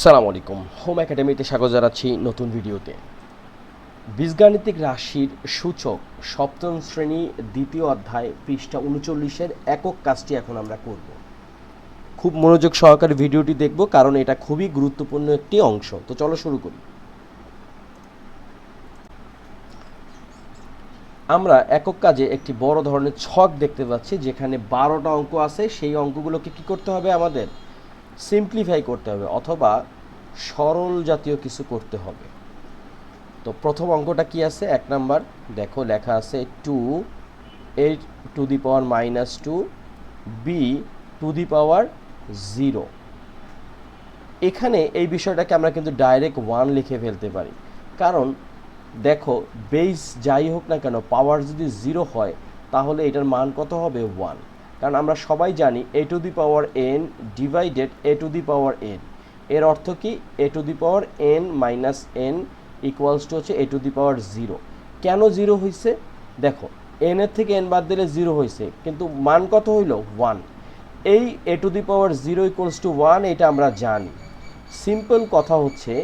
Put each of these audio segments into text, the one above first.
সালাম আলাইকুম। হোম একাডেমিতে স্বাগত জানাচ্ছি নতুন ভিডিওতে। বীজগাণিতিক রাশির সূচক সপ্তম শ্রেণি দ্বিতীয় অধ্যায় পৃষ্ঠা উনচল্লিশের একক কাজটি এখন আমরা করব। খুব মনোযোগ সহকারে ভিডিওটি দেখব কারণ এটা খুবই গুরুত্বপূর্ণ একটি অংশ। তো চলো শুরু করি। আমরা একক কাজে একটি বড় ধরনের ছক দেখতে পাচ্ছি যেখানে বারোটা অঙ্ক আছে। সেই অঙ্কগুলোকে কি করতে হবে আমাদের? সিম্পলিফাই করতে হবে, অথবা সরল জাতীয় কিছু করতে হবে। তো প্রথম অঙ্কটা কি আছে? এক নাম্বার, দেখো লেখা আছে two eight to the power minus two B to the power zero এখানে এই বিষয়টাকে আমরা কিন্তু ডাইরেক্ট ওয়ান লিখে ফেলতে পারি। কারণ দেখো বেস যাই হোক না কেন পাওয়ার যদি জিরো হয়, তাহলে এটার মান কত হবে? ওয়ান কারণ আমরা সবাই জানি A to the power N divided A to the power N এর অর্থ কি? A to the power N minus N equals to হচ্ছে A to the power zero কেন জিরো হয়েছে দেখো এন এর থেকে এন বাদ দিলে জিরো হয়েছে কিন্তু মান কত হইল? ওয়ান এই A to the power zero equals to one এটা আমরা জানি। সিম্পল কথা হচ্ছে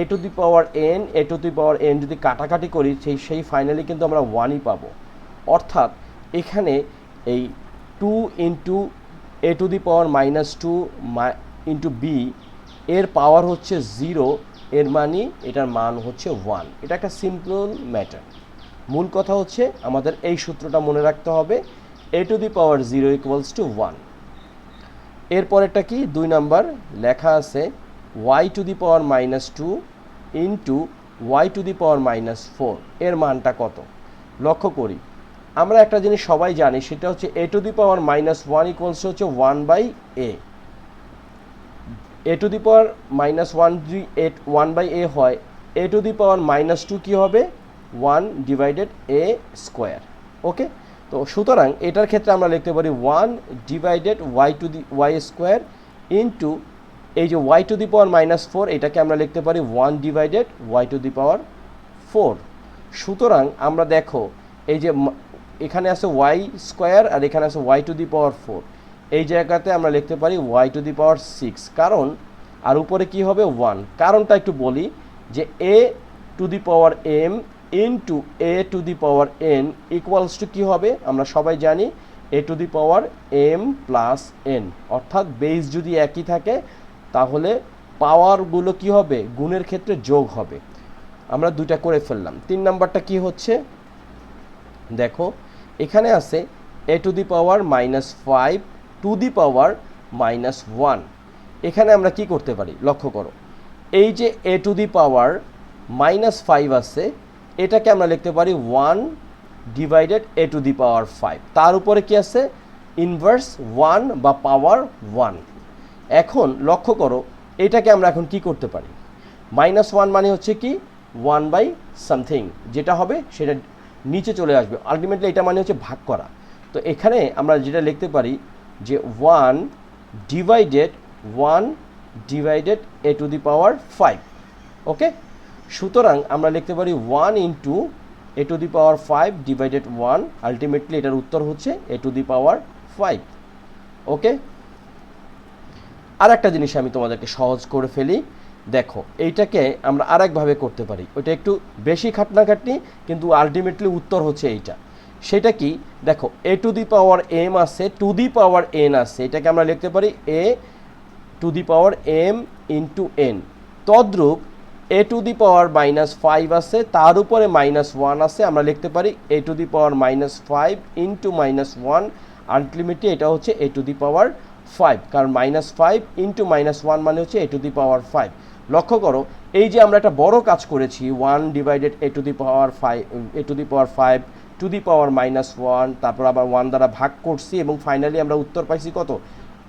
A to the power N A to the power N যদি কাটাকাটি করি, সেই সেই ফাইনালি কিন্তু আমরা ওয়ানই পাবো। অর্থাৎ, এখানে এই two into A to the power minus two into B, এর পাওয়ার হচ্ছে জিরো, এর মানে এটার মান হচ্ছে ওয়ান। এটা একটা সিম্পল ম্যাটার। মূল কথা হচ্ছে আমাদের এই সূত্রটা মনে রাখতে হবে, A to the power zero equals to one. এরপরেরটা কি? দুই নাম্বার লেখা আছে, Y to the power minus two into Y to the power minus four, এর মানটা কত? লক্ষ্য করি। আমরা একটা জিনিস সবাই জানি, সেটা হচ্ছে A to the power minus one equals হচ্ছে one by A. A to the power minus one যদি এট ওয়ান বাই এ হয়, A to the power minus two কী হবে? One divided A square. Okay? তো সুতরাং এটার ক্ষেত্রে আমরা লিখতে পারি one divided Y to the, Y square into এই যে Y to the power minus four, এটাকে আমরা লিখতে পারি one divided Y to the power four. সুতরাং আমরা দেখো, এই যে এখানে আছে ওয়াই স্কোয়ার আর এখানে আছে Y to the power four এই জায়গাতে আমরা লিখতে পারি Y to the power six কারণ, আর উপরে কি হবে? ওয়ান কারণটা একটু বলি যে A to the power M into A to the power N equals to কী হবে? আমরা সবাই জানি A to the power M plus N অর্থাৎ বেস যদি একই থাকে, তাহলে পাওয়ারগুলো কি হবে? গুণের ক্ষেত্রে যোগ হবে। আমরা দুইটা করে ফেললাম। তিন নাম্বারটা কি হচ্ছে? দেখো এখানে আছে A to the power minus five to the power minus one এখানে আমরা কি করতে পারি? লক্ষ্য করো। এই যে A to the power minus five আছে, এটাকে আমরা লিখতে পারি one divided A to the power five তার উপরে কি আছে? ইনভার্স ওয়ান বা পাওয়ার ওয়ান এখন লক্ষ্য করো, এটাকে আমরা এখন কি করতে পারি? মাইনাস ওয়ান মানে হচ্ছে কি? ওয়ান বাই সামথিং যেটা হবে সেটা নিচে চলে আসবে। আলটিমেটলি এটা মানে হচ্ছে ভাগ করা। তো এখানে আমরা যেটা লিখতে পারি যে one divided one divided A to the power five okay সুতরাং আমরা লিখতে পারি one into A to the power five divided one ultimately এটার উত্তর হচ্ছে এ টু দি পাওয়ার ফাইভ ওকে আর একটা জিনিস আমি তোমাদেরকে সহজ করে ফেলি। দেখো, এইটাকে আমরা আরেকভাবে করতে পারি। ওইটা একটু বেশি খাটনাখাটনি, কিন্তু আলটিমেটলি উত্তর হচ্ছে এইটা। সেটা কি? দেখো A to the power M আছে টু দি পাওয়ার এন আছে। এটাকে আমরা লিখতে পারি A to the power M into N তদ্রূপ A to the power minus five আছে, তার উপরে মাইনাস ওয়ান আছে, আমরা লিখতে পারি A to the power minus five into minus one ultimately এটা হচ্ছে A to the power five কারণ minus five into minus one মানে হচ্ছে এ টু দি পাওয়ার ফাইভ লক্ষ্য করো, এই যে আমরা একটা বড় কাজ করেছি one divided A to the power five A to the power five to the power minus one তারপর আবার ওয়ান দ্বারা ভাগ করছি এবং ফাইনালি আমরা উত্তর পাইছি কত?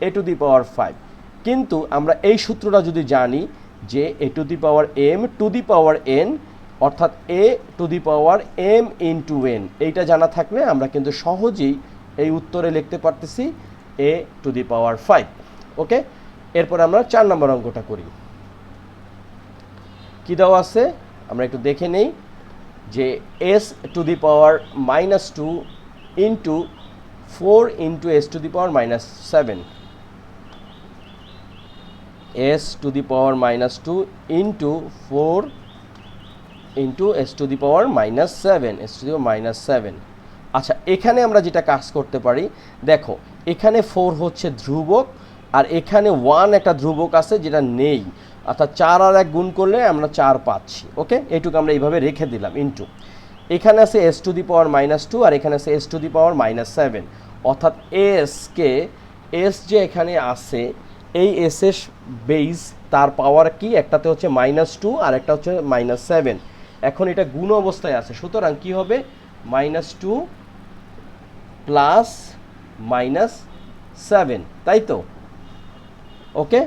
এ টু দি পাওয়ার ফাইভ কিন্তু আমরা এই সূত্রটা যদি জানি যে A to the power M to the power N অর্থাৎ A to the power M into N এইটা জানা থাকলে আমরা কিন্তু সহজেই এই উত্তরে লিখতে পারতেছি এ টু দি পাওয়ার ফাইভ ওকে এরপর আমরা চার নম্বর অঙ্কটা করি। কী দেওয়া আছে? আমরা একটু দেখে নেই যে S to the power minus two into four into S to the power minus seven S to the power minus two into four into S to the power minus seven S to the power minus seven আচ্ছা এখানে আমরা যেটা কাজ করতে পারি, দেখো, এখানে four হচ্ছে ধ্রুবক, আর এখানে ওয়ান একটা ধ্রুবক আছে যেটা নেই। অর্থাৎ চার আর এক গুণ করলে আমরা চার পাচ্ছি, ওকে? এইটুকু আমরা এইভাবে রেখে দিলাম ইন্টু এখানে আছে S two the power minus two আর এখানে আছে S two the power minus seven অর্থাৎ এসকে এস যে এখানে আছে, এই এস এস বেস তার পাওয়ার কি? একটাতে হচ্ছে মাইনাস টু আর একটা হচ্ছে মাইনাস সেভেন এখন এটা গুণ অবস্থায় আছে, সুতরাং কি হবে? Minus two plus minus seven তাই তো? ওকে?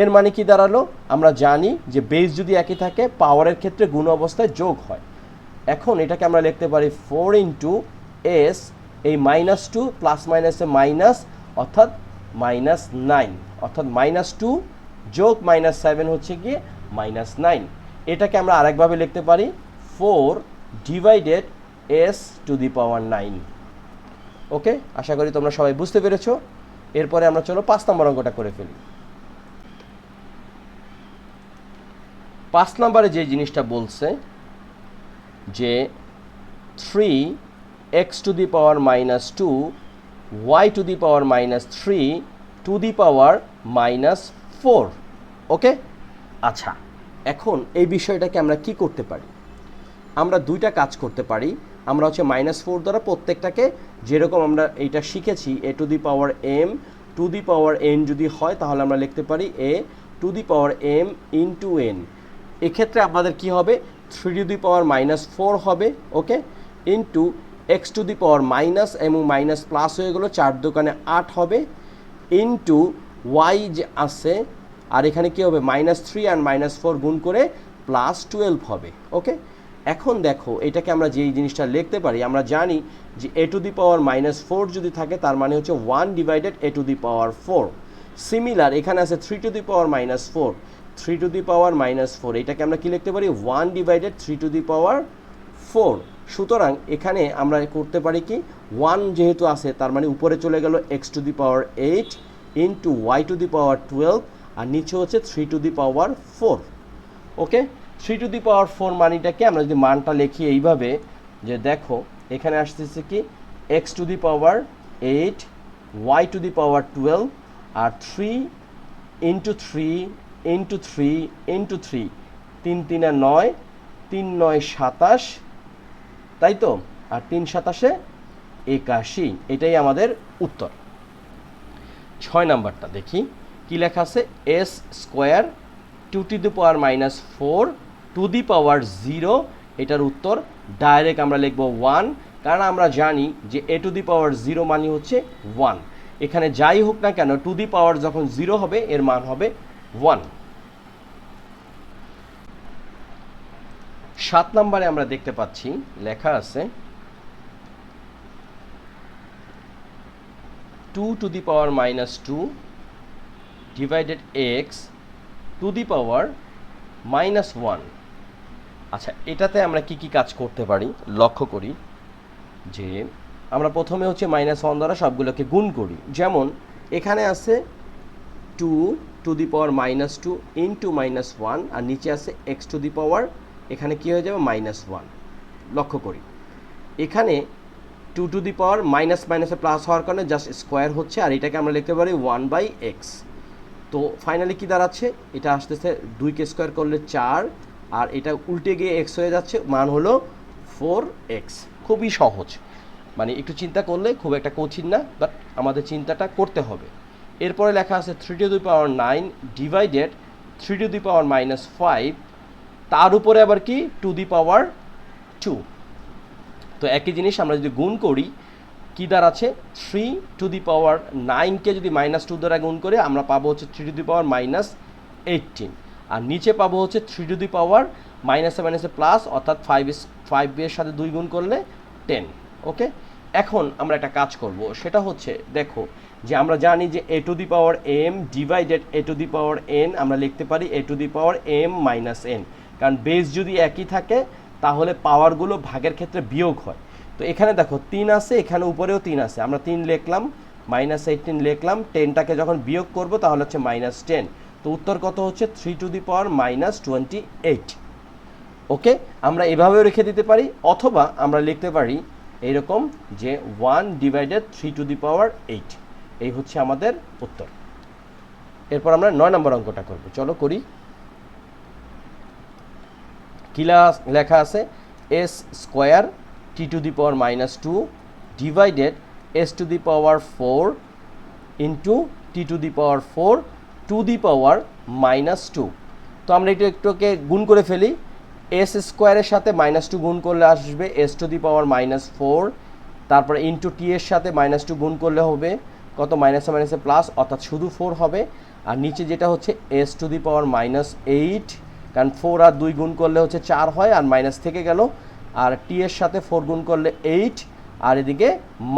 এর মানে কি দাঁড়াল? আমরা জানি যে বেস যদি একই থাকে পাওয়ারের ক্ষেত্রে গুণ অবস্থায় যোগ হয়। এখন এটাকে আমরা লিখতে পারি ফোর ইন্টু এস এই মাইনাস টু প্লাস মাইনাসে মাইনাস অর্থাৎ মাইনাস নাইন অর্থাৎ মাইনাস টু যোগ মাইনাস সেভেন হচ্ছে গিয়ে মাইনাস নাইন এটাকে আমরা আরেকভাবে লিখতে পারি four divided S to the power nine okay আশা করি তোমরা সবাই বুঝতে পেরেছ। এরপরে আমরা চলো পাঁচ নম্বর অঙ্কটা করে ফেলি। পাঁচ নম্বরে যে জিনিসটা বলছে যে three X to the power minus two Y to the power minus three to the power minus four okay আচ্ছা এখন এই বিষয়টাকে আমরা কি করতে পারি? আমরা দুইটা কাজ করতে পারি। আমরা হচ্ছে মাইনাস ফোর দ্বারা প্রত্যেকটাকে, যেরকম আমরা এইটা শিখেছি A to the power M to the power N যদি হয়, তাহলে আমরা লিখতে পারি A to the power M into N এক্ষেত্রে আমাদের কি হবে? Three to the power minus four হবে okay into X to the power minus এবং মাইনাস প্লাস হয়ে গেলো, চার দোকানে আট হবে। ইন্টু ওয়াই যে আছে, আর এখানে কি হবে? মাইনাস থ্রি আর মাইনাস ফোর গুণ করে প্লাস টুয়েলভ হবে ওকে এখন দেখো, এটাকে আমরা যেই জিনিসটা লিখতে পারি, আমরা জানি যে A to the power minus four যদি থাকে, তার মানে হচ্ছে one divided A to the power four similar এখানে আছে three to the power minus four three to the power minus four এটাকে আমরা কি লিখতে পারি? One divided three to the power four সুতরাং এখানে আমরা করতে পারি কি? ওয়ান যেহেতু আছে, তার মানে উপরে চলে গেল X to the power eight into Y to the power twelve আর নিচে হচ্ছে three to the power four okay? Three to the power four মানিটাকে আমরা যদি মানটা লিখি এইভাবে, যে দেখো, এখানে আসতেছে কি? X to the power eight Y to the power twelve R three into three into three into three তিন, তিনে নয়, তিন, নয়, সাতাশ। তাই তো? আর তিন, সাতাশে একাশি। এটাই আমাদের উত্তর। ছয় নাম্বারটা দেখি। কি লেখা আছে? S square two to the power minus four, to the power zero. এটার উত্তর ডাইরেক্ট আমরা লিখব ওয়ান। কারণ আমরা জানি যে এ টু দি পাওয়ার জিরো মানে হচ্ছে ওয়ান। এখানে যাই হোক না কেন, টু দি পাওয়ার যখন জিরো হবে, এর মান হবে ওয়ান সাত নম্বরে আমরা দেখতে পাচ্ছি, লেখা আছে two to the power minus two divided x to the power minus one আচ্ছা এটাতে আমরা কি কি কাজ করতে পারি? লক্ষ্য করি যে আমরা প্রথমে হচ্ছে মাইনাস ওয়ান দ্বারা সবগুলোকে গুণ করি। যেমন, এখানে আছে two to the power minus two into minus one আর নিচে আছে এক্স টু দি পাওয়ার এখানে কী হয়ে যাবে? মাইনাস ওয়ান লক্ষ্য করি। এখানে two to the power minus মাইনাসে প্লাস হওয়ার কারণে জাস্ট স্কোয়ার হচ্ছে, আর এটাকে আমরা লিখতে পারি ওয়ান বাই এক্স তো ফাইনালি কী দাঁড়াচ্ছে? এটা আসতেছে দুইকে স্কোয়ার করলে চার, আর এটা উল্টে গিয়ে এক্স হয়ে যাচ্ছে, মান হলো ফোর এক্স খুবই সহজ। মানে একটু চিন্তা করলে খুব একটা কঠিন না বাট আমাদের চিন্তাটা করতে হবে। এরপরে লেখা আছে three to the power nine divided three to the power minus five তার উপরে আবার কি? টু দি পাওয়ার টু তো একই জিনিস আমরা যদি গুণ করি, কী দাঁড়াচ্ছে? থ্রি টু দি পাওয়ার নাইনকে যদি মাইনাস টু দ্বারা গুণ করে, আমরা পাবো হচ্ছে three to the power minus eighteen আর নিচে পাবো হচ্ছে থ্রি টু দি পাওয়ার মাইনাসে মাইনাসে প্লাস অর্থাৎ ফাইভ ফাইভ এর সাথে দুই গুণ করলে টেন ওকে এখন আমরা একটা কাজ করব। সেটা হচ্ছে, দেখো যে আমরা জানি যে a to the power m divided a to the power n আমরা লিখতে পারি a to the power m minus n কারণ বেস যদি একই থাকে, তাহলে পাওয়ারগুলো ভাগের ক্ষেত্রে বিয়োগ হয়। তো এখানে দেখো, তিন আছে, এখানে উপরেও তিন আছে। আমরা তিন লিখলাম মাইনাস এইটিন লিখলাম টেনটাকে যখন বিয়োগ করব, তাহলে হচ্ছে মাইনাস টেন তো উত্তর কত হচ্ছে? Three to the power minus twenty eight okay? আমরা এভাবেও রেখে দিতে পারি, অথবা আমরা লিখতে পারি এইরকম যে one divided three to the power eight এই হচ্ছে আমাদের উত্তর। এরপর আমরা নয় নম্বর অঙ্কটা করব। চলো করি। কিলা লেখা আছে? S square t to the power minus two divided s to the power four into t to the power four to the power minus two. তো আমরা একটু একটুকে গুণ করে ফেলি। এস স্কোয়ারের সাথে মাইনাস টু গুণ করলে আসবে s to the power minus four, তারপরে ইন্টু টি এর সাথে মাইনাস টু গুণ করলে হবে কত মাইনাসে মাইনাসে প্লাস অর্থাৎ শুধু ফোর হবে। আর নিচে যেটা হচ্ছে s to the power minus eight কারণ ফোর আর দুই গুণ করলে হচ্ছে চার হয়, আর মাইনাস থেকে গেল। আর টি এর সাথে ফোর গুণ করলে এইট আর এদিকে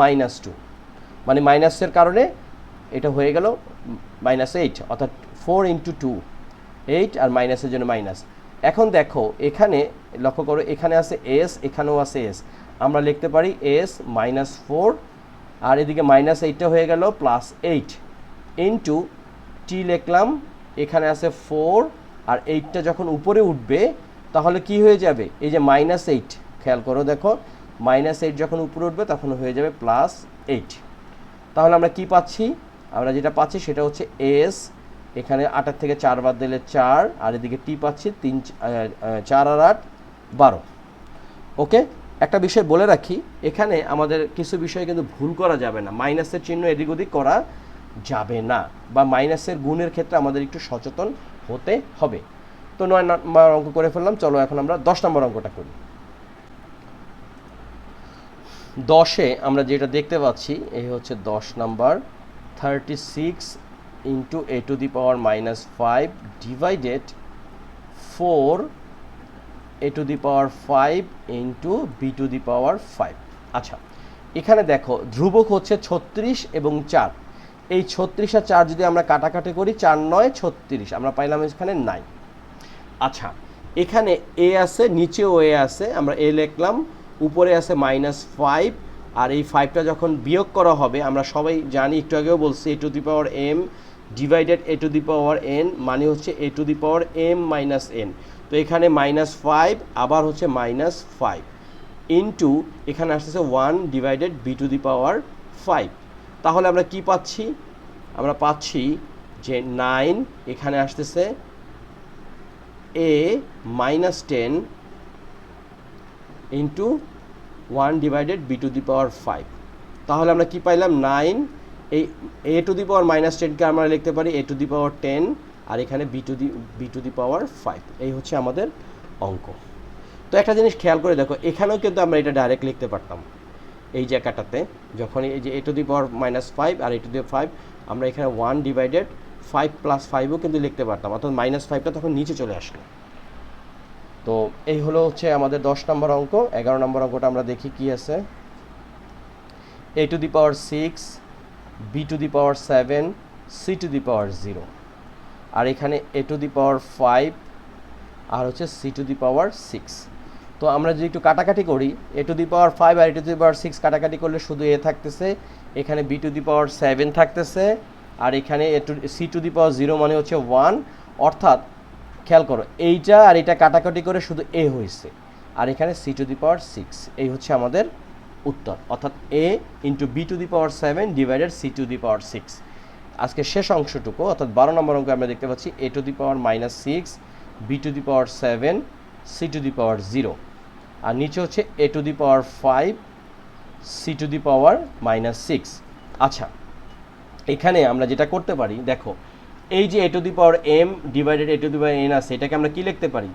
মাইনাস টু মানে মাইনাসের কারণে এটা হয়ে গেল মাইনাস এইট অর্থাৎ ফোর ইন্টু টু এইট আর মাইনাসের জন্য মাইনাস এখন দেখো, এখানে, লক্ষ্য করো, এখানে আছে এস এখানেও আছে এস আমরা লিখতে পারি এস মাইনাস ফোর আর এদিকে মাইনাস এইটটা হয়ে গেল প্লাস এইট ইন্টু টি লিখলাম, এখানে আছে ফোর আর এইটটা যখন উপরে উঠবে, তাহলে কি হয়ে যাবে? এই যে মাইনাস এইট খেয়াল করো দেখো মাইনাস এইট যখন উপরে উঠবে, তখন হয়ে যাবে প্লাস এইট তাহলে আমরা কি পাচ্ছি? আমরা যেটা পাচ্ছি সেটা হচ্ছে এস এখানে আটার থেকে চার বাদ দিলে চার, আর এদিকে টি পাচ্ছি তিন চার আর আট, বারো। ওকে একটা বিষয় বলে রাখি, এখানে আমাদের কিছু বিষয়ে কিন্তু ভুল করা যাবে না। মাইনাসের চিহ্ন এদিক ওদিক করা যাবে না বা মাইনাসের গুণের ক্ষেত্রে আমাদের একটু সচেতন হতে হবে। তো নয় নম্বর অঙ্ক করে ফেললাম, চলো এখন আমরা দশ নম্বর অঙ্কটা করি। দশে আমরা যেটা দেখতে পাচ্ছি, এই হচ্ছে দশ number thirty six into a to the power minus five divided four a to the power five into b to the power five আচ্ছা এখানে দেখো, ধ্রুবক হচ্ছে ছত্রিশ এবং চার। এই ছত্রিশ আর চার যদি আমরা কাটাকাটি করি, চার নয়, ছত্রিশ। আমরা পাইলাম এখানে নাই আচ্ছা এখানে এ আছে, নিচেও এ আছে, আমরা এ লিখলাম, উপরে আছে মাইনাস ফাইভ আর এই ফাইভটা যখন বিয়োগ করা হবে, আমরা সবাই জানি, একটু আগেও বলছি a to the power m divided a to the power n মানে হচ্ছে a to the power m minus n তো এখানে মাইনাস ফাইভ আবার হচ্ছে মাইনাস ফাইভ ইন্টু এখানে আসতেছে one divided b to the power five তাহলে আমরা কি পাচ্ছি? আমরা পাচ্ছি যে নাইন এখানে আসতেছে a minus ten into one divided b to the power five তাহলে আমরা কি পাইলাম? নাইন এই এ টু দি পাওয়ার মাইনাস টেনকে আমরা লিখতে পারি এ টু দি পাওয়ার টেন আর এখানে b to the b to the power five এই হচ্ছে আমাদের অঙ্ক। তো একটা জিনিস খেয়াল করে দেখো, এখানেও কিন্তু আমরা এটা ডাইরেক্ট লিখতে পারতাম। এই জায়গাটাতে যখন এই যে a to the power minus five R a to the five আমরা এখানে ওয়ান ডিভাইডেড ফাইভ প্লাস ফাইভও কিন্তু লিখতে পারতাম। অর্থাৎ মাইনাস ফাইভটা তখন নিচে চলে আসলো। তো এই হলো হচ্ছে আমাদের দশ নম্বর অঙ্ক। এগারো নম্বর অঙ্কটা আমরা দেখি কি আছে। A to the power six b to the power seven c to the power zero আর এখানে a to the power five আর হচ্ছে c to the power six তো আমরা যদি একটু কাটাকাটি করি a to the power five R a to the power six কাটাকাটি করলে শুধু এ থাকতেছে, এখানে b to the power seven থাকতেছে, আর এখানে a to c to the power zero মানে হচ্ছে ওয়ান অর্থাৎ খেয়াল করো, এইটা আর এটা কাটাকাটি করে শুধু এ হয়েছে, আর এখানে c to the power six এই হচ্ছে আমাদের উত্তর। অর্থাৎ a into b to the power seven divided c to the power six আজকে শেষ অংশটুকু, অর্থাৎ বারো নম্বর অঙ্কে আমরা দেখতে পাচ্ছি a to the power minus six b to the power seven c to the power zero আর নিচে হচ্ছে a to the power five c to the power minus six আচ্ছা এখানে আমরা যেটা করতে পারি, দেখো, এই যে a to the power m divided a to the power n আছে, এটাকে আমরা কী লিখতে পারি?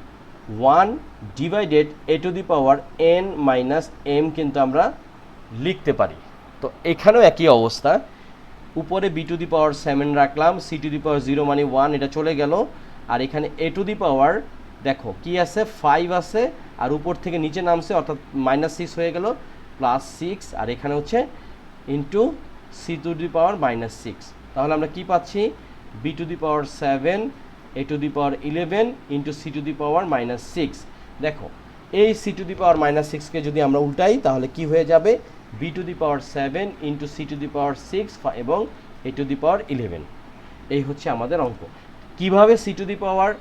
One divided a to the power n minus m কিন্তু আমরা লিখতে পারি। তো এখানেও একই অবস্থা। উপরে b to the power seven রাখলাম c to the power zero মানে ওয়ান এটা চলে গেল। আর এখানে এ টু দি পাওয়ার দেখো, কি আছে? ফাইভ আছে, আর উপর থেকে নিচে নামছে, অর্থাৎ মাইনাস সিক্স হয়ে গেল প্লাস সিক্স আর এখানে হচ্ছে into c to the power minus six তাহলে আমরা কি পাচ্ছি? B to the power seven a to the power eleven into c to the power minus six দেখো, এই c to the power minus সিক্সকে যদি আমরা উল্টাই, তাহলে কি হয়ে যাবে? B to the power seven into c to the power six এবং a to the power eleven এই হচ্ছে আমাদের অঙ্ক। কীভাবে c to the power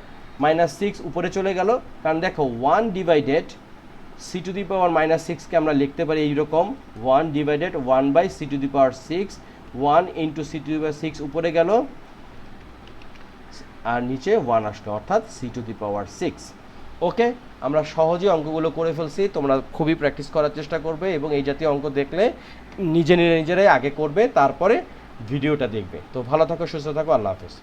minus six উপরে চলে গেল? কারণ দেখো one divided c to the power minus সিক্সকে আমরা লিখতে পারি এইরকম। One divided one by c to the power six one into c to the power six উপরে গেল। আর নিচে ওয়ান আসলো, অর্থাৎ c to the power six okay, আমরা সহজে অঙ্কগুলো করে ফেলছি, তোমরা খুবই প্র্যাকটিস করার চেষ্টা করবে এবং এই জাতীয় অঙ্ক দেখলে নিজে নিজেরাই আগে করবে, তারপরে ভিডিওটা দেখবে। তো ভালো থাকো, সুস্থ থাকো, আল্লাহ হাফেজ।